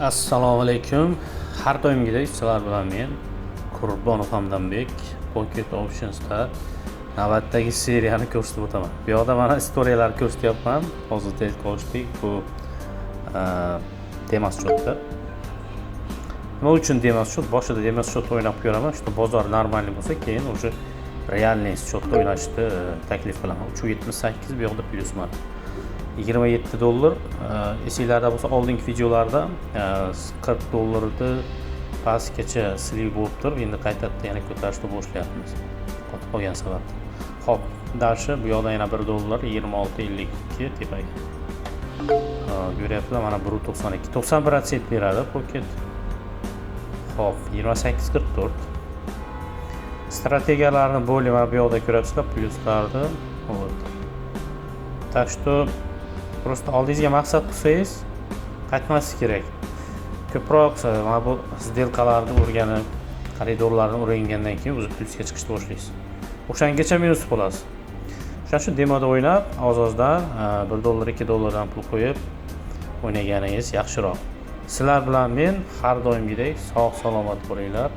assalomu alaykum har doimgidek sizlar bilan men qurbonov hamdambek pocket optionsda navbatdagi seriyani ko'rsatib o'taman. Bu yoqda mana istoriyalarni ko'rsatyapman. Hozir tez ko'rishdik bu e, demas shotda nima uchun demas shot boshida demas shot o'ynab ko'raman. Что bozor нормальный bo'lsa keyin уже realniy shotda o'ynashni e, taklif qilaman. Uch yetmish sakkiz bu yoqda plyus mana 27 dollar. Esinglarda bo'lsa oldingi videolarda 40 dollarni pastgacha sliv bo'lib turib endi qaytadan yana ko'tarishni boshlayapmiz qotib qolgan sababdan. Hop дальше bu yoqdan yana 1 dollar 26.52 tepaga. Ko'ryapsizlar mana 1.92 90 protsent beradi pocket hop 28.44 strategiyalarni более mana bu yoqda ko'ryapsizlar Plus вот так что просто oldingizga maqsad qo'ysangiz qaytmaslik kerak. Ko'proq e, mana bu сделкаларni o'rganib xaridorlarni o'rgangandan keyin o'zi plyusga chiqishni boshlaysiz. O'shangacha minus bo'lasiz. O'shaning uchun demoda o'ynab oz ozdan e, bir dollar ikki dollardan pul qo'yib o'ynaganingiz yaxshiroq. Sizlar bilan men har doimgidek sog' salomat bo'linglar.